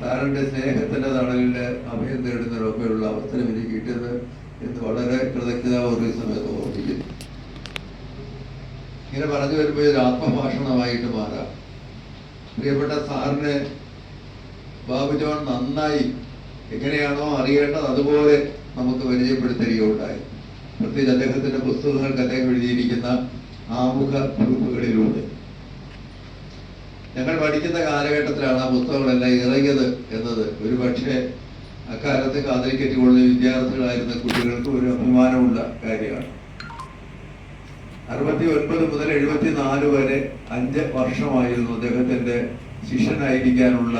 സാറിന്റെ സ്നേഹത്തിന്റെ തണലിൽ അഭയം തേടുന്നതിനൊക്കെയുള്ള അവസരം എനിക്ക് കിട്ടിയത് എന്ന് വളരെ കൃതജ്ഞത ഒരു സമയത്ത് ഓർമ്മിക്കുന്നു. ഇങ്ങനെ പറഞ്ഞു വരുമ്പോൾ ഒരു ആത്മഭാഷണമായിട്ട് മാറാം. പ്രിയപ്പെട്ട സാറിനെ ബാബു ജോൺ നന്നായി എങ്ങനെയാണോ അറിയേണ്ടത് അതുപോലെ നമുക്ക് പരിചയപ്പെടുത്തുകയുണ്ടായി പ്രത്യേകിച്ച് അദ്ദേഹത്തിന്റെ പുസ്തകങ്ങൾക്ക് അദ്ദേഹം എഴുതിയിരിക്കുന്ന ആമുഖ കുറിപ്പുകളിലൂടെ ഞങ്ങൾ പഠിക്കുന്ന കാലഘട്ടത്തിലാണ് ആ പുസ്തകങ്ങളെല്ലാം ഇറങ്ങിയത് എന്നത്. ഒരു പക്ഷേ അക്കാലത്ത് കാതലിക്കറ്റ് കോളേജ് വിദ്യാർത്ഥികളായിരുന്ന കുട്ടികൾക്ക് ഒരു അഭിമാനമുള്ള കാര്യമാണ്. അറുപത്തി ഒൻപത് മുതൽ എഴുപത്തിനാല് വരെ അഞ്ച് വർഷമായിരുന്നു അദ്ദേഹത്തിന്റെ ശിഷ്യനായിരിക്കാനുള്ള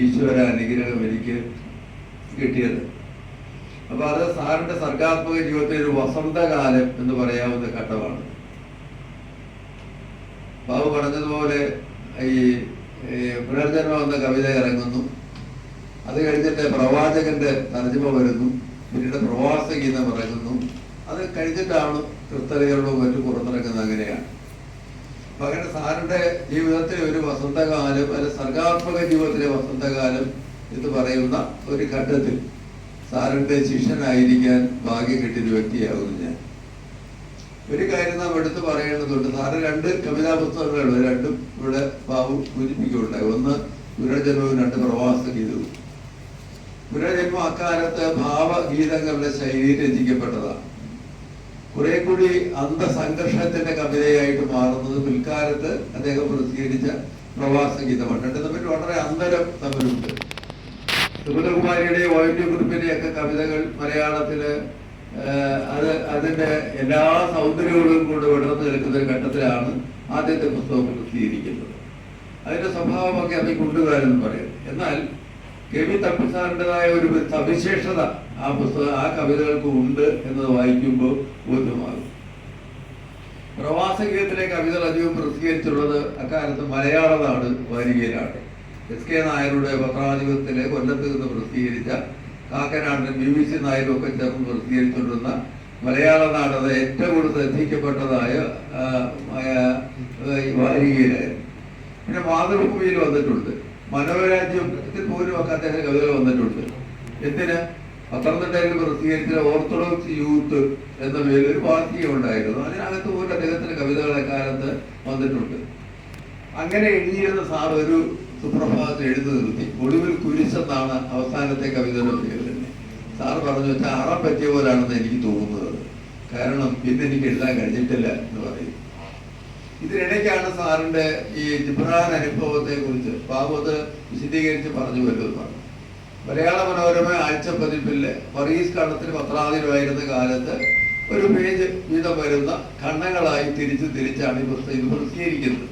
ഈശ്വര അനുഗ്രഹം എനിക്ക് കിട്ടിയത്. അപ്പൊ അത് സാറിന്റെ സർഗാത്മക ജീവിതത്തിലെ ഒരു വസന്തകാലം എന്ന് പറയാവുന്ന ഘട്ടമാണ്. ബാബു പറഞ്ഞതുപോലെ ഈ പുനർജന്മ എന്ന കവിത ഇറങ്ങുന്നു. അത് കഴിഞ്ഞിട്ട് പ്രവാചകന്റെ തർജമ വരുന്നു. പിന്നീട് പ്രവാസ ഗീതം ഇറങ്ങുന്നു. അത് കഴിഞ്ഞിട്ടാണ് ക്രിസ്തലുകളും മറ്റു പുറത്തിറങ്ങുന്നത് അങ്ങനെയാണ്. പകരം സാറിന്റെ ജീവിതത്തിലെ ഒരു വസന്തകാലം അല്ലെ സർഗാത്മക ജീവിതത്തിലെ വസന്തകാലം എന്ന് പറയുന്ന ഒരു ഘട്ടത്തിൽ സാറിന്റെ ശിഷ്യനായിരിക്കാൻ ഭാഗ്യം കിട്ടിയൊരു വ്യക്തിയാകുന്നു ഞാൻ. ഒരു കാര്യം നാം എടുത്തു പറയേണ്ടതുണ്ട്. സാറ് രണ്ട് കവിതാ പുസ്തകങ്ങളുണ്ട് രണ്ടും ഇവിടെ ബാബു സൂചിപ്പിക്കുകയുണ്ടായി ഒന്ന് പുനർജന്മവും രണ്ട് പ്രവാസ ഗീതവും. പുനർജന്മം അക്കാലത്ത് ഭാവഗീതങ്ങളുടെ ശൈലിയിൽ രചിക്കപ്പെട്ടതാണ്. കുറെ കൂടി അന്ധസംഘർഷത്തിന്റെ കവിതയായിട്ട് മാറുന്നത് പിൽക്കാലത്ത് അദ്ദേഹം പ്രസിദ്ധീകരിച്ച പ്രവാസ ഗീതമാണ്. രണ്ടും തമ്മിൽ വളരെ അന്തരം തമ്മിലുണ്ട്. സുഗതകുമാരിയുടെ കുറിപ്പിന്റെ ഒക്കെ കവിതകൾ മലയാളത്തിൽ അത് അതിന്റെ എല്ലാ സൗന്ദര്യങ്ങളും കൊണ്ട് വിടർന്നു നിൽക്കുന്ന ഒരു ഘട്ടത്തിലാണ് ആദ്യത്തെ പുസ്തകം പ്രസിദ്ധീകരിക്കുന്നത്. അതിന്റെ സ്വഭാവമൊക്കെ അതിൽ കൊണ്ടുവരാനെന്ന് പറയുന്നത് എന്നാൽ കെ വി തമ്പിസാറിന്റെതായ ഒരു സവിശേഷത ആ പുസ്തകം ആ കവിതകൾക്ക് ഉണ്ട് എന്നത് വായിക്കുമ്പോൾ ബോധ്യമാകും. പ്രവാസഗീതത്തിലെ കവിതകൾ അധികം പ്രസിദ്ധീകരിച്ചുള്ളത് അക്കാലത്ത് മലയാള നാട് വാരികയിലാണ്. എസ് കെ നായരുടെ പത്രാധിപത്യത്തിലെ കൊല്ലത്ത് നിന്ന് പ്രസിദ്ധീകരിച്ച കാക്കനാടിനും ബി വി സി നായരും ഒക്കെ ചേർന്ന് പ്രസിദ്ധീകരിച്ചുകൊണ്ടിരുന്ന മലയാള നാടക ഏറ്റവും കൂടുതൽ ശ്രദ്ധിക്കപ്പെട്ടതായ വാരികയിലായിരുന്നു. പിന്നെ മാതൃഭൂമിയിൽ വന്നിട്ടുണ്ട്. മനോരാജ്യത്തിൽ പോലും ഒക്കെ അദ്ദേഹം കവിതകൾ വന്നിട്ടുണ്ട്. എന്തിന്? പത്തനംതിട്ടയിൽ പ്രസിദ്ധീകരിച്ച ഓർത്തഡോക്സ് യൂത്ത് എന്ന പേരിൽ ഒരു പാർട്ടി ഉണ്ടായിരുന്നു. അതിനകത്ത് പോലും അദ്ദേഹത്തിന്റെ കവിതകളെ കാലത്ത് വന്നിട്ടുണ്ട്. അങ്ങനെ എഴുതിയിരുന്ന സാർ ഒരു സുപ്രഭാതത്തിൽ എഴുതി നിർത്തി. ഒടുവിൽ കുരിശെന്നാണ് അവസാനത്തെ കവിതയുടെ പേര് തന്നെ. സാർ പറഞ്ഞു വെച്ചാൽ അറം പറ്റിയ പോലാണെന്ന് എനിക്ക് തോന്നുന്നത്. കാരണം പിന്നെ എനിക്ക് എഴുതാൻ കഴിഞ്ഞിട്ടില്ല എന്ന് പറയും. ഇതിനിടയ്ക്കാണ് സാറിന്റെ ഈ ജിബ്രാൻ അനുഭവത്തെ കുറിച്ച് പാവത് വിശദീകരിച്ച് പറഞ്ഞു വരുന്നതാണ് മലയാള മനോരമ ആഴ്ച പതിപ്പിൽ ഫറീസ് കണ്ണത്തിന് പത്രാധിപമായിരുന്ന കാലത്ത് ഒരു പേജ് വീതം വരുന്ന ഖണ്ഡങ്ങളായി തിരിച്ച് തിരിച്ചാണ് ഈ പുസ്തകം ഇത് പ്രസിദ്ധീകരിക്കുന്നത്.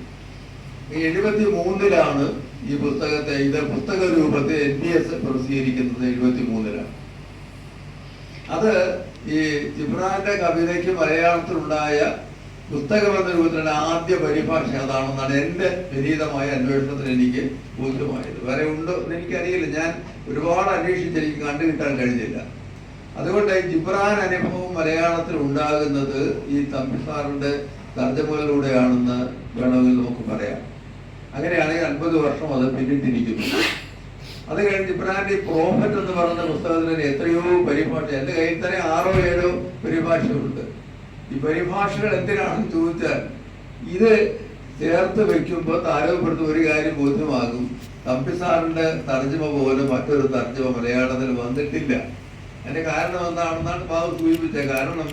എഴുപത്തി മൂന്നിലാണ് ഈ പുസ്തകത്തെ ഇത് പുസ്തക രൂപത്തെ എൻ ഡി എസ് പ്രസിദ്ധീകരിക്കുന്നത് എഴുപത്തി മൂന്നിലാണ് അത് ഈ ജിബ്രാന്റെ കവിതയ്ക്ക് മലയാളത്തിലുണ്ടായ പുസ്തകമെന്ന രൂപത്തിലുള്ള ആദ്യ പരിഭാഷ അതാണെന്നാണ് എന്റെ വിനീതമായ അന്വേഷണത്തിൽ എനിക്ക് ബോധ്യമായത് വേറെ ഉണ്ടോ എന്ന് എനിക്കറിയില്ല. ഞാൻ ഒരുപാട് അന്വേഷിച്ച് എനിക്ക് കണ്ടുകിട്ടാൻ കഴിഞ്ഞില്ല. അതുകൊണ്ട് ജിബ്രാൻ അനുഭവം മലയാളത്തിൽ ഉണ്ടാകുന്നത് ഈ തമ്പി സാറിന്റെ തർജമകളിലൂടെയാണെന്ന് വേണമെങ്കിൽ നമുക്ക് പറയാം. അങ്ങനെയാണെങ്കിൽ അൻപത് വർഷം അത് പിന്നിട്ടിരിക്കുന്നു. അത് കഴിഞ്ഞ് ഇബ്രാഹിന്റെ പ്രോഫറ്റ് എന്ന് പറയുന്ന പുസ്തകത്തിന് എത്രയോ പരിഭാഷ എന്റെ കയ്യിൽ തന്നെ ആറോ ഏഴോ പരിഭാഷകളുണ്ട്. ഈ പരിഭാഷകൾ എന്തിനാണെന്ന് ചോദിച്ചാൽ ഇത് ചേർത്ത് വെക്കുമ്പോൾ താരോപ്പെടുത്ത ഒരു കാര്യം ബോധ്യമാകും. തമ്പി സാറിന്റെ തർജമ പോലെ മറ്റൊരു തർജമ മലയാളത്തിൽ വന്നിട്ടില്ല. അതിന്റെ കാരണം എന്താണെന്നാണ് ബാബു സൂചിപ്പിച്ചത്. കാരണം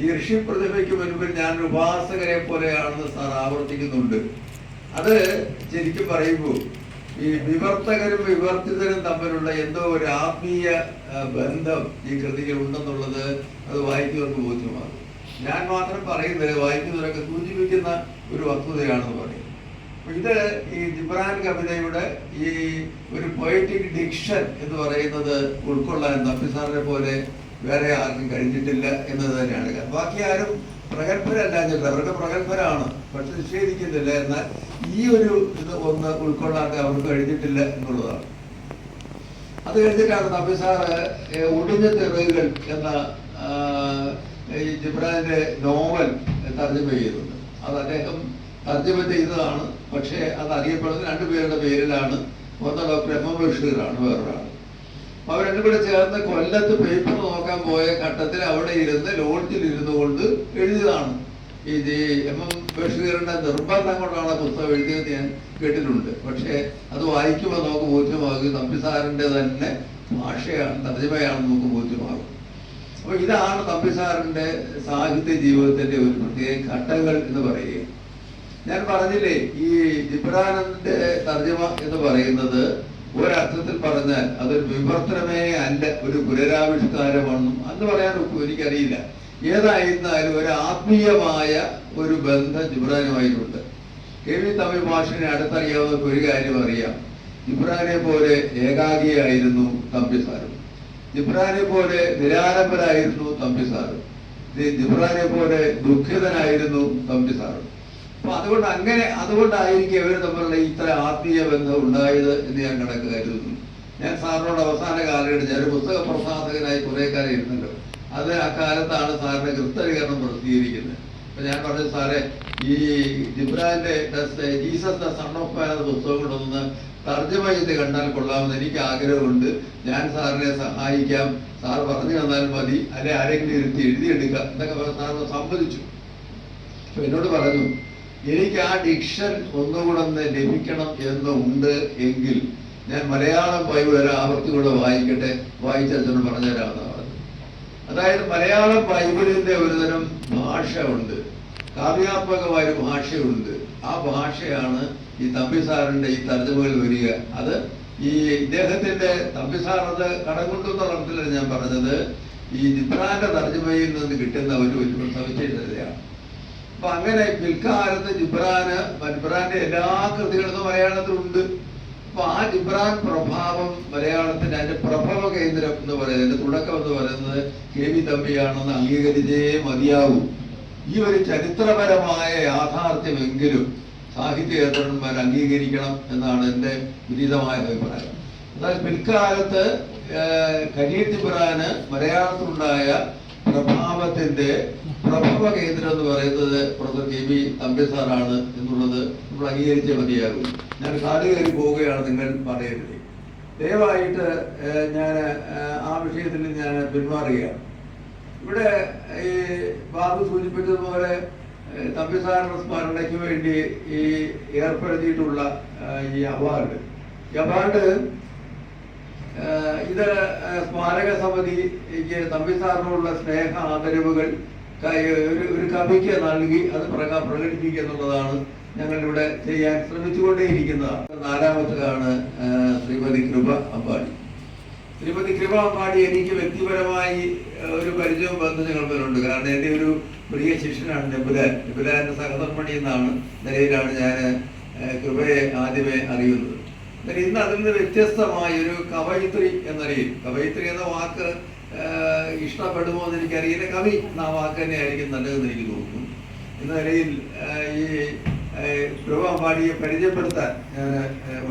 ഈ ഋഷി പ്രതിഭയ്ക്ക് മുൻപിൽ ഞാൻ ഉപാസകരെ പോലെയാണെന്ന് സാർ ആവർത്തിക്കുന്നുണ്ട്. അത് ശരിക്കും പറയുമ്പോൾ ഈ വിവർത്തകരും വിവർത്തിതരും തമ്മിലുള്ള എന്തോ ഒരു ആത്മീയ ബന്ധം ഈ കൃതിയിൽ ഉണ്ടെന്നുള്ളത് അത് വായിക്കുന്നവർക്ക് ബോധ്യമാകും. ഞാൻ മാത്രം പറയുന്നത് വായിക്കുന്നവരൊക്കെ സൂചിപ്പിക്കുന്ന ഒരു വസ്തുതയാണെന്ന് പറയും. ഇത് ഈ ജിബ്രാൻ കവിതയുടെ ഈ ഒരു പൊയറ്റിക് ഡിക്ഷൻ എന്ന് പറയുന്നത് ഉൾക്കൊള്ളാൻ നഫിസാറിനെ പോലെ വേറെ ആർക്കും കഴിഞ്ഞിട്ടില്ല എന്നത് തന്നെയാണ്. ബാക്കി ആരും പ്രഗത്ഭരല്ല എന്നിട്ട് അവരുടെ പ്രഗത്ഭരാണ്. പക്ഷെ നിഷേധിക്കുന്നില്ല. എന്നാൽ ഈ ഒരു ഇത് ഒന്ന് ഉൾക്കൊള്ളാതെ അവർക്ക് കഴിഞ്ഞിട്ടില്ല എന്നുള്ളതാണ്. അത് കഴിഞ്ഞിട്ടാണ് നബിസാറ് ഒടിഞ്ഞ തെറികൾ എന്ന ഈ ജിബ്രാന്റെ നോവൽ തർജമ ചെയ്തത് അത് അദ്ദേഹം തർജമ ചെയ്തതാണ്. പക്ഷേ അത് അറിയപ്പെടുന്നത് രണ്ടുപേരുടെ പേരിലാണ്. ഒന്ന് ഡോക്ടർ എം എം ബഷീറാണ് വേറൊരാൾ. അവർ രണ്ടും കൂടെ ചേർന്ന് കൊല്ലത്ത് പേപ്പർ നോക്കാൻ പോയ ഘട്ടത്തിൽ അവിടെ ഇരുന്ന് ലോഡ്ജിൽ ഇരുന്നു കൊണ്ട് എഴുതിയതാണ്. ഈ എം എം ബഷീറിന്റെ നിർബന്ധം കൊണ്ടാണ് പുസ്തകം എഴുതിയത് ഞാൻ കേട്ടിട്ടുണ്ട്. പക്ഷേ അത് വായിക്കുമ്പോൾ നമുക്ക് ബോധ്യമാകും. തമ്പിസാറിന്റെ തന്നെ ഭാഷയാണ് തർജമയാണെന്ന് നമുക്ക് ബോധ്യമാകും. അപ്പൊ ഇതാണ് തമ്പിസാറിന്റെ സാഹിത്യ ജീവിതത്തിന്റെ ഒരു പ്രത്യേക ഘട്ടങ്ങൾ എന്ന് പറയുക ഞാൻ പറഞ്ഞില്ലേ ഈ ജിബ്രാനന്റെ തർജമ എന്ന് പറയുന്നത് ഒരർത്ഥത്തിൽ പറഞ്ഞാൽ അതൊരു വിവർത്തനമേ അല്ല ഒരു പുനരാവിഷ്കാരമാണെന്നും അന്ന് പറയാൻ എനിക്കറിയില്ല. ഏതായിരുന്നാലും ഒരു ആത്മീയമായ ഒരു ബന്ധം ജിബ്രാനുമായിട്ടുണ്ട് കെ വി തമിഴ് ഭാഷനെ അടുത്തറിയാവുന്നവർക്ക് ഒരു കാര്യം അറിയാം. ജിബ്രാനെ പോലെ ഏകാഗിയായിരുന്നു തമ്പിസാറും ജിബ്രാനെ പോലെ നിരാലംബരായിരുന്നു തമ്പിസാറും ജിബ്രാനെ പോലെ ദുഃഖിതനായിരുന്നു തമ്പിസാറും അപ്പൊ അതുകൊണ്ട് അങ്ങനെ അതുകൊണ്ടായിരിക്കും ഇവർ തമ്മിലുള്ള ഇത്ര ആത്മീയ ബന്ധം ഉണ്ടായത് എന്ന് ഞാൻ കണക്ക് കരുതുന്നു. ഞാൻ സാറിനോട് അവസാന കാലഘട്ടം ഞാൻ പുസ്തക പ്രസാധകനായി കുറെ കാലം ഇരുന്നല്ലോ അത് അക്കാലത്താണ് സാറിന്റെ കൃത്യീകരണം പ്രസിദ്ധീകരിക്കുന്നത്. അപ്പൊ ഞാൻ പറഞ്ഞു സാറെ ഈ ജിബ്രാന്റെ Jesus the son of man എന്ന പുസ്തകം കൊണ്ടൊന്ന് തർജമ ചെയ്ത് കണ്ടാൽ കൊള്ളാമെന്ന് എനിക്ക് ആഗ്രഹമുണ്ട്. ഞാൻ സാറിനെ സഹായിക്കാം. സാർ പറഞ്ഞു തന്നാൽ മതി. അല്ലെ ആരെങ്കിലും ഇരുത്തി എഴുതിയെടുക്കാം എന്നൊക്കെ സാറിന് സമ്മതിച്ചു. എന്നോട് പറഞ്ഞു എനിക്ക് ആ ഡിക്ഷൻ ഒന്നുകൂടെ ഒന്ന് ലഭിക്കണം എന്നുണ്ട് എങ്കിൽ ഞാൻ മലയാളം ബൈബിൾ ഒരു ആവർത്തി കൂടെ വായിക്കട്ടെ. വായിച്ചു പറഞ്ഞുതരാമെന്ന് പറഞ്ഞു അതായത് മലയാളം ബൈബിളിന്റെ ഒരുതരം ഭാഷ ഉണ്ട് കാവ്യാത്മകമായ ഒരു ഭാഷയുണ്ട്. ആ ഭാഷയാണ് ഈ തമ്പിസാറിന്റെ ഈ തർജമകൾ വരിക. അത് ഈ ഇദ്ദേഹത്തിന്റെ തമ്പിസാർ അത് കടം കൊണ്ടുവന്ന അർത്ഥത്തിലാണ് ഞാൻ പറഞ്ഞത്. ഈ ജിബ്രാന്റെ തർജമയിൽ നിന്ന് കിട്ടുന്ന ഒരു സവിശേഷതയാണ് അപ്പൊ അങ്ങനെ പിൽക്കാലത്ത് ജിബ്രാന് ജിബ്രാന്റെ എല്ലാ കൃതികളും മലയാളത്തിലുണ്ട്. അപ്പൊ ആ ജിബ്രാൻ പ്രഭാവം മലയാളത്തിന്റെ അതിന്റെ പ്രഭവ കേന്ദ്രം എന്ന് പറയുന്നത് തുടക്കം എന്ന് പറയുന്നത് കെ വി തമ്പിയാണെന്ന് അംഗീകരിച്ചേ മതിയാവും. ഈ ഒരു ചരിത്രപരമായ യാഥാർത്ഥ്യമെങ്കിലും സാഹിത്യകേന്ദ്രന്മാർ അംഗീകരിക്കണം എന്നാണ് എന്റെ വിനീതമായ അഭിപ്രായം. എന്നാൽ പിൽക്കാലത്ത് കരീർ ജിബ്രാന് മലയാളത്തിലുണ്ടായ പ്രഭാവത്തിന്റെ പ്രഭവ കേന്ദ്രം എന്ന് പറയുന്നത് പ്രൊഫസർ കെ വി തമ്പി സാറാണ് എന്നുള്ളത് നമ്മൾ അംഗീകരിച്ചേ മതിയാകും ഞാൻ കാട് കയറി പോവുകയാണ് നിങ്ങൾ പറയരുത് ദയവായിട്ട് ഞാൻ ആ വിഷയത്തിൽ ഞാൻ പിന്മാറുകയാണ്. ഇവിടെ ഈ ബാബു സൂചിപ്പിച്ചതുപോലെ തമ്പിസാറിന്റെ തമ്പി സാറിന്റെ സ്മരണയ്ക്ക് വേണ്ടി ഈ ഏർപ്പെടുത്തിയിട്ടുള്ള ഈ അവാർഡ്. ഈ അവാർഡ് ഇത് സ്മാരക സമിതിക്ക് തമ്പി സാറിനോടുള്ള സ്നേഹ ആദരവുകൾ ഒരു ഒരു കവിക്ക് നൽകി അത് പ്രക പ്രകടിപ്പിക്കുക എന്നുള്ളതാണ് ഞങ്ങൾ ഇവിടെ ചെയ്യാൻ ശ്രമിച്ചുകൊണ്ടേയിരിക്കുന്നതാണ് നാലാമത്തതാണ് ശ്രീമതി കൃപ അമ്പാടി. ശ്രീമതി കൃപ അമ്പാടി എനിക്ക് വ്യക്തിപരമായി ഒരു പരിചയവും ബന്ധം ഞങ്ങൾക്കുണ്ട് കാരണം എന്റെ ഒരു പ്രിയ ശിഷ്യനാണ് നെബുലാൻ. നെബുലാന്റെ സഹധർമ്മണി എന്നാണ് നിലയിലാണ് ഞാൻ കൃപയെ ആദ്യമേ അറിയുന്നത്. ഇന്ന് അതിൽ നിന്ന് വ്യത്യസ്തമായ ഒരു കവയിത്രി എന്നറിയും കവയിത്രി എന്ന വാക്ക് ഇഷ്ടപ്പെടുമോ എന്ന് എനിക്കറിയില്ല. കവി എന്ന വാക്ക് തന്നെ ആയിരിക്കും നല്ലതെന്ന് എനിക്ക് തോന്നുന്നു. എന്ന നിലയിൽ ഈ അമ്പാടിയെ പരിചയപ്പെടുത്താൻ ഞാൻ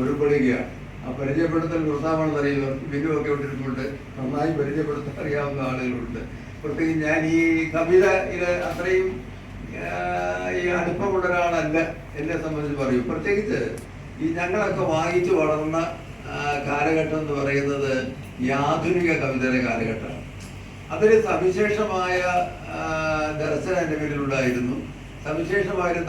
ഒരുപ്പെടുകയാണ് ആ പരിചയപ്പെടുത്തൽ വൃത്താമാണെന്ന് അറിയുക വിനുവൊക്കെ ഇട്ടിട്ടുണ്ട്. നന്നായി പരിചയപ്പെടുത്താൻ അറിയാവുന്ന ആളുകളുണ്ട്. പ്രത്യേകിച്ച് ഞാൻ ഈ കവിത ഇത് അത്രയും ഈ അടുപ്പമുള്ള ഒരാളല്ല എന്നെ സംബന്ധിച്ച് പറയും. പ്രത്യേകിച്ച് ഈ ഞങ്ങളൊക്കെ വായിച്ചു വളർന്ന കാലഘട്ടം എന്ന് പറയുന്നത് ഈ ആധുനിക കവിതയുടെ കാലഘട്ടമാണ്. അതൊരു സവിശേഷമായ ദർശനം എന്റെ പേരിലുണ്ടായിരുന്നു സവിശേഷമായ ഒരു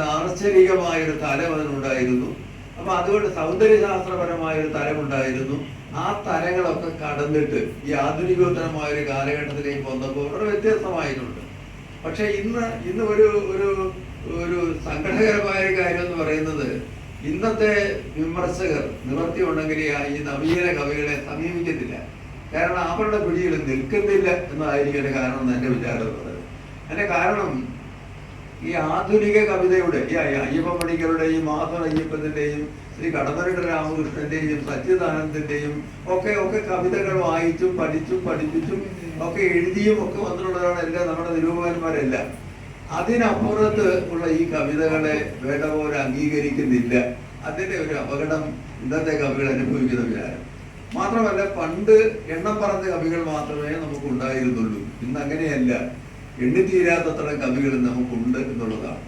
ഒരു തലം അതിനുണ്ടായിരുന്നു. അപ്പൊ അതുകൊണ്ട് സൗന്ദര്യശാസ്ത്രപരമായ ഒരു തലമുണ്ടായിരുന്നു. ആ തലങ്ങളൊക്കെ കടന്നിട്ട് ഈ ആധുനികോത്തരമായ ഒരു കാലഘട്ടത്തിലേക്ക് വന്നപ്പോൾ വളരെ വ്യത്യസ്തമായിട്ടുണ്ട്. പക്ഷേ ഇന്ന് ഇന്ന് ഒരു ഒരു ഒരു സങ്കടകരമായ കാര്യം എന്ന് പറയുന്നത് ഇന്നത്തെ വിമർശകർ നിവർത്തി ഉണ്ടെങ്കിൽ ഈ നവീന കവികളെ സമീപിക്കത്തില്ല. കാരണം അവരുടെ പിടിയിൽ നിൽക്കുന്നില്ല എന്നതായിരിക്കും എന്റെ കാരണം എന്റെ വിചാരമുള്ളത് എന്റെ കാരണം ഈ ആധുനിക കവിതയുടെ ഈ അയ്യപ്പ മാധവ അയ്യപ്പത്തിന്റെയും ശ്രീ കടമരുടെ രാമകൃഷ്ണന്റെയും സച്ചിദാനന്ദന്റെയും ഒക്കെ ഒക്കെ കവിതകൾ വായിച്ചും പഠിച്ചും പഠിപ്പിച്ചും ഒക്കെ എഴുതിയും ഒക്കെ വന്നിട്ടുള്ളവരാണ് എല്ലാം നമ്മുടെ നിരൂപകന്മാരെല്ലാം. അതിനപ്പുറത്ത് ഉള്ള ഈ കവിതകളെ വേണ്ട പോലെ അംഗീകരിക്കുന്നില്ല. അതിന്റെ ഒരു അപകടം ഇന്നത്തെ കവികൾ അനുഭവിക്കുന്ന വിചാരം മാത്രമല്ല പണ്ട് എണ്ണം പറഞ്ഞ കവികൾ മാത്രമേ നമുക്ക് ഉണ്ടായിരുന്നുള്ളൂ. ഇന്ന് അങ്ങനെയല്ല. എണ്ണിത്തീരാത്തത്ര കവികൾ നമുക്കുണ്ട് എന്നുള്ളതാണ്.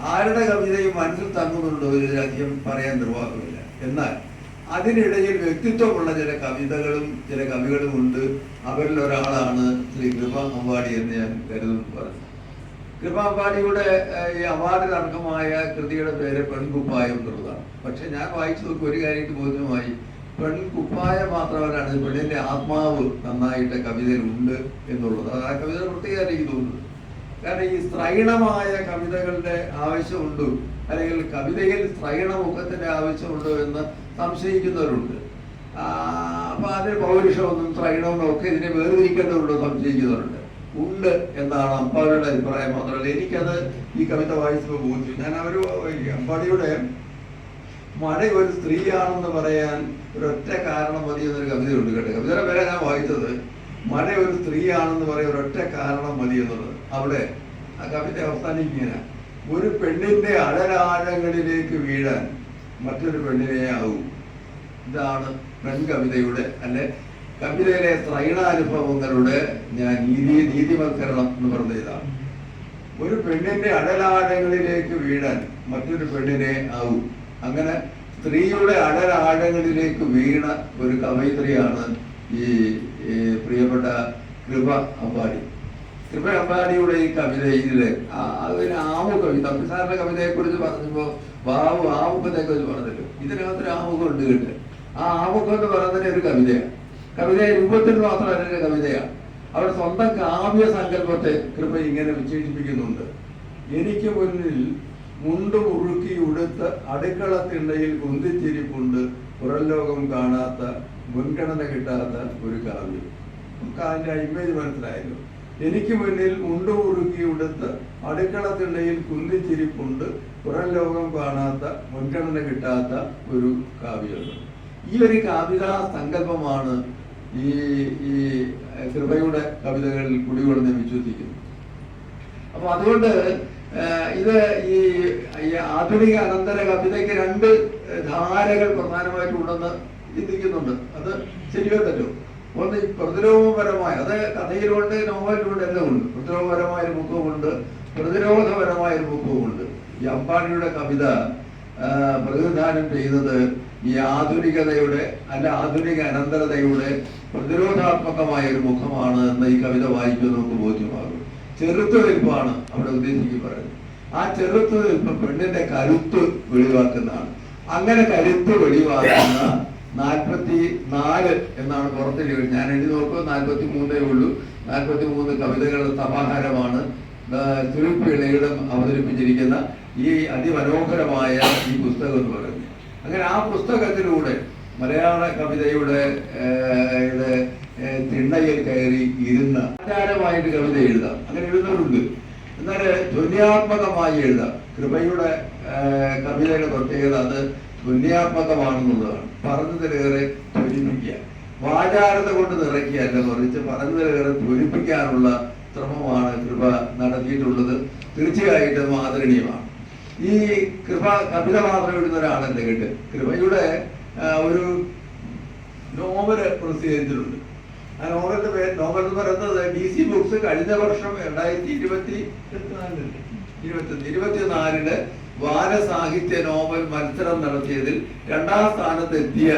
ആരുടെ കവിതയും മനസ്സിൽ തങ്ങുന്നുണ്ടോ രാജ്യം പറയാൻ നിർവാഹമില്ല. എന്നാൽ അതിനിടയിൽ വ്യക്തിത്വമുള്ള ചില കവിതകളും ചില കവികളും ഉണ്ട്. അവരിൽ ഒരാളാണ് ശ്രീ കൃപ അമ്പാടി എന്ന് ഞാൻ കരുതുന്നു പറഞ്ഞു കൃപ അമ്പാടിയുടെ ഏഹ്, ഈ അവാർഡിന് അർഹമായ കൃതിയുടെ പേര് പെൺകുപ്പായം എന്നുള്ളതാണ്. പക്ഷെ ഞാൻ വായിച്ചു നോക്കി ഒരു കാര്യത്തിൽ ബോധ്യമായി. പെൺകുപ്പായം മാത്രമല്ലാണ് പെണ്ണിന്റെ ആത്മാവ് നന്നായിട്ട് കവിതയിൽ ഉണ്ട് എന്നുള്ളത് ആ കവിത പ്രത്യേക എനിക്ക് തോന്നുന്നത്. കാരണം ഈ സ്ത്രൈണമായ കവിതകളുടെ ആവശ്യമുണ്ട് അല്ലെങ്കിൽ കവിതയിൽ സ്ത്രൈണ മുഖത്തിന്റെ ആവശ്യമുണ്ടോ എന്ന് സംശയിക്കുന്നവരുണ്ട്. അപ്പൊ അതിന് പൗരുഷമൊന്നും സ്ത്രൈണമൊന്നും ഒക്കെ ഇതിനെ വേർതിരിക്കേണ്ടതുണ്ടോ സംശയിക്കുന്നവരുണ്ട്. ഉണ്ട് എന്നാണ് അമ്പാടിയുടെ അഭിപ്രായം മാത്രമല്ല. എനിക്കത് ഈ കവിത വായിച്ചപ്പോൾ ബോധിച്ചു ഞാൻ അവർ അമ്പാടിയുടെ മഴ ഒരു സ്ത്രീയാണെന്ന് പറയാൻ ഒരൊറ്റ കാരണം മതി എന്നൊരു കവിതയുണ്ട് കേട്ടോ. കവിതയുടെ പേരെ ഞാൻ വായിച്ചത്. മഴ ഒരു സ്ത്രീയാണെന്ന് പറയാൻ ഒരൊറ്റ കാരണം മതി എന്നുള്ളത്. അവിടെ ആ കവിത അവസാനിക്കുകയാണ് ഒരു പെണ്ണിന്റെ അഴരാഴങ്ങളിലേക്ക് വീഴാൻ മറ്റൊരു പെണ്ണിനെ ആവും ഇതാണ് പെൺകവിതയുടെ അല്ലെ? കവിതയിലെ ത്രൈണാനുഭവങ്ങളുടെ ഞാൻ നീതി നീതിവൽക്കരണം എന്ന് പറഞ്ഞതാണ് ഒരു പെണ്ണിന്റെ അടലാഴങ്ങളിലേക്ക് വീഴാൻ മറ്റൊരു പെണ്ണിനെ ആവും. അങ്ങനെ സ്ത്രീയുടെ അടലാഴങ്ങളിലേക്ക് വീണ ഒരു കവയിത്രിയാണ് ഈ പ്രിയപ്പെട്ട കൃപ അമ്പാടി. കൃപ അമ്പാടിയുടെ ഈ കവിതയിൽ അതിന് ആവു കവി തമ്പിസാറിന്റെ കവിതയെ കുറിച്ച് പറഞ്ഞപ്പോ ബാബു ആമുഖത്തെ കുറിച്ച് പറഞ്ഞല്ലോ ഇതിനകത്തൊരു ആമുഖം ഉണ്ട് കിട്ടുക ആ ആമുഖം എന്ന് പറയുന്നതിന് ഒരു കവിതയാണ്. കവിത രൂപത്തിൽ മാത്രമല്ല കവിതയാണ് അവർ സ്വന്തം കാവ്യ സങ്കല്പത്തെ കൃപ ഇങ്ങനെ വിശേഷിപ്പിക്കുന്നുണ്ട്. എനിക്ക് മുന്നിൽ മുണ്ട് ഉഴുക്കി ഉടുത്ത് അടുക്കളത്തിണ്ടയിൽ കുന്തിച്ചിരിപ്പുണ്ട്. പുറം ലോകം കാണാത്ത മുൻഗണന കിട്ടാത്ത ഒരു കാവ്യം. നമുക്ക് അതിന്റെ ഇമേജ് മനസ്സിലായല്ലോ. എനിക്ക് മുന്നിൽ മുണ്ട് ഉഴുക്കി ഉടുത്ത് അടുക്കളത്തിണ്ടയിൽ കുന്തിച്ചിരിപ്പുണ്ട്. പുറം ലോകം കാണാത്ത മുൻഗണന കിട്ടാത്ത ഒരു കാവ്യം ഈ ഒരു കാവ്യ സങ്കല്പമാണ് ഈ ഈ കൃപയുടെ കവിതകളിൽ കുടികൊള്ളുന്ന വിശ്വസിക്കുന്നു. അപ്പൊ അതുകൊണ്ട് ഇത് ഈ ആധുനിക അനന്തര കവിതയ്ക്ക് രണ്ട് ധാരകൾ പ്രധാനമായിട്ടും ഉണ്ടെന്ന് ചിന്തിക്കുന്നുണ്ട്. അത് ശരിയോ തെറ്റോ? ഒന്ന് പ്രതിരോധപരമായ അത് കഥയിലുണ്ട് നോവലിലുണ്ട് എല്ലാം ഉണ്ട് പ്രതിരോധപരമായ ഒരു മുഖവുമുണ്ട് പ്രതിരോധപരമായ ഒരു മുഖവുമുണ്ട് ഈ അമ്പാടിയുടെ കവിത പ്രതിനിധാനം ചെയ്യുന്നത് ഈ ആധുനികതയുടെ അല്ല ആധുനിക അനന്തരതയുടെ പ്രതിരോധാത്മകമായ ഒരു മുഖമാണ് എന്ന് ഈ കവിത വായിക്കുമ്പോൾ നമുക്ക് ബോധ്യമാകും. ചെറുത്തുനിൽപ്പാണ് അവിടെ ഉദ്ദേശിക്കുക പറയുന്നത്. ആ ചെറുത്തുനിൽപ്പ് പെണ്ണിന്റെ കരുത്ത് വെളിവാക്കുന്നതാണ്. അങ്ങനെ കരുത്ത് വെളിവാക്കുന്ന നാൽപ്പത്തി നാല് എന്നാണ് പുറത്തിരിക്കുന്നത് ഞാൻ എഴുതി നോക്കുക നാൽപ്പത്തി മൂന്നേ ഉള്ളൂ. നാൽപ്പത്തി മൂന്ന് കവിതകളുടെ സമാഹാരമാണ് തുരുപ്പിളയിടം അവതരിപ്പിച്ചിരിക്കുന്ന ഈ അതിമനോഹരമായ ഈ പുസ്തകം എന്ന് പറയുന്നത്. അങ്ങനെ ആ പുസ്തകത്തിലൂടെ മലയാള കവിതയുടെ തിണ്ണയിൽ കയറി ഇരുന്ന ആചാരമായിട്ട് കവിത എഴുതാം. അങ്ങനെ എഴുതുന്നവരുണ്ട്. എന്നാൽ ധ്വന്യാത്മകമായി എഴുതാം. കൃപയുടെ കവിതയുടെ പ്രത്യേകത അത് ധ്വന്യാത്മകമാണെന്നുള്ളതാണ്. പറഞ്ഞതിലേറെ ധ്വനിപ്പിക്കുക. വാചാരത കൊണ്ട് നിറയ്ക്കുകയല്ല മറിച്ച് പറഞ്ഞതിലേറെ ധ്വനിപ്പിക്കാനുള്ള ശ്രമമാണ് കൃപ നടത്തിയിട്ടുള്ളത്. തീർച്ചയായിട്ടും ആദരണീയമാണ്. ഈ കൃപ കവിത മാത്രം എഴുതുന്ന ഒരാളല്ല കേട്ട്? കൃപയുടെ ഒരു നോവൽ പ്രസിദ്ധീകരിച്ചിട്ടുണ്ട്. ആ നോവലിന്റെ പേര് നോവൽ എന്ന് പറയുന്നത് ഡി സി ബുക്സ് കഴിഞ്ഞ വർഷം രണ്ടായിരത്തി ഇരുപത്തി ഇരുപത്തിനാലിൽ ഇരുപത്തി ഇരുപത്തിനാലിൽ ബാലസാഹിത്യ നോവൽ മത്സരം നടത്തിയതിൽ രണ്ടാം സ്ഥാനത്ത് എത്തിയ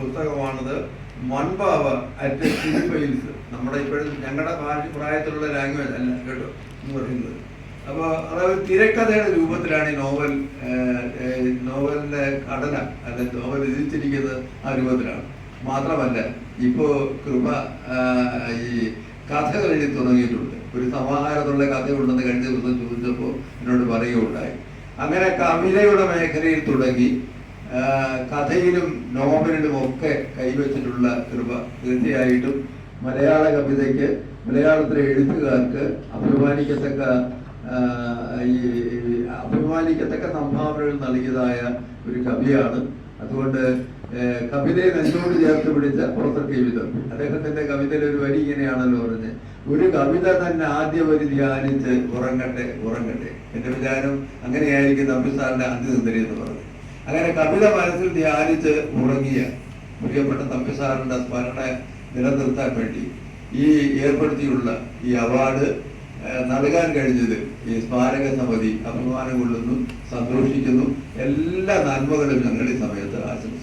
പുസ്തകമാണത് മൺപാവ അറ്റ് നമ്മുടെ ഇപ്പോഴും ഞങ്ങളുടെ പ്രായത്തിലുള്ള ലാംഗ്വേജ് അല്ല കേട്ടോ എന്ന് പറയുന്നത്. അപ്പൊ അതായത് തിരക്കഥയുടെ രൂപത്തിലാണ് ഈ നോവൽ നോവലിന്റെ ഘടന അല്ലെ നോവൽ രചിച്ചിരിക്കുന്നത് ആ രൂപത്തിലാണ്. മാത്രമല്ല ഇപ്പോ കൃപ ഈ കഥകൾ എഴുതി തുടങ്ങിയിട്ടുണ്ട്. ഒരു സമാഹാരത്തുള്ള കഥയുണ്ടെന്ന് കഴിഞ്ഞ ദിവസം ചോദിച്ചപ്പോൾ എന്നോട് പറയുകയുണ്ടായി. അങ്ങനെ കവിതയുടെ മേഖലയിൽ തുടങ്ങി കഥയിലും നോവലിലും ഒക്കെ കൈവച്ചിട്ടുള്ള കൃപ തീർച്ചയായിട്ടും മലയാള കവിതയ്ക്ക് മലയാളത്തിലെ എഴുത്തുകാർക്ക് അഭിമാനിക്കത്തക്ക ഈ അഭിമാനിക്കത്തക്ക സംഭാവനകൾ നൽകിയതായ ഒരു കവിയാണ്. അതുകൊണ്ട് കവിതയെ നെഞ്ചോട് ചേർത്ത് പിടിച്ച പ്രൊഫസർ കെ. വിതം അദ്ദേഹത്തിന്റെ കവിതയിൽ ഒരു വരി ഇങ്ങനെയാണല്ലോ പറഞ്ഞത് ഒരു കവിത തന്നെ ആദ്യ വരി ധ്യാനിച്ച് ഉറങ്ങട്ടെ ഉറങ്ങട്ടെ. എന്റെ വിചാരം അങ്ങനെയായിരിക്കും തമ്പി സാറിന്റെ അന്ത്യസുന്ദരി എന്ന് പറഞ്ഞു. അങ്ങനെ കവിത മനസ്സിൽ ധ്യാനിച്ച് ഉറങ്ങിയ പ്രിയപ്പെട്ട തമ്പി സാറിന്റെ സ്മരണ നിലനിർത്താൻ വേണ്ടി ഈ ഏർപ്പെടുത്തിയുള്ള ഈ അവാർഡ് നൽകാൻ കഴിഞ്ഞത് ഈ സ്മാരക സമിതി അഭിമാനം കൊള്ളുന്നു സന്തോഷിക്കുന്നു. എല്ലാ നന്മകളും ഞങ്ങളുടെ സമയത്ത് ആശംസിക്കുന്നു.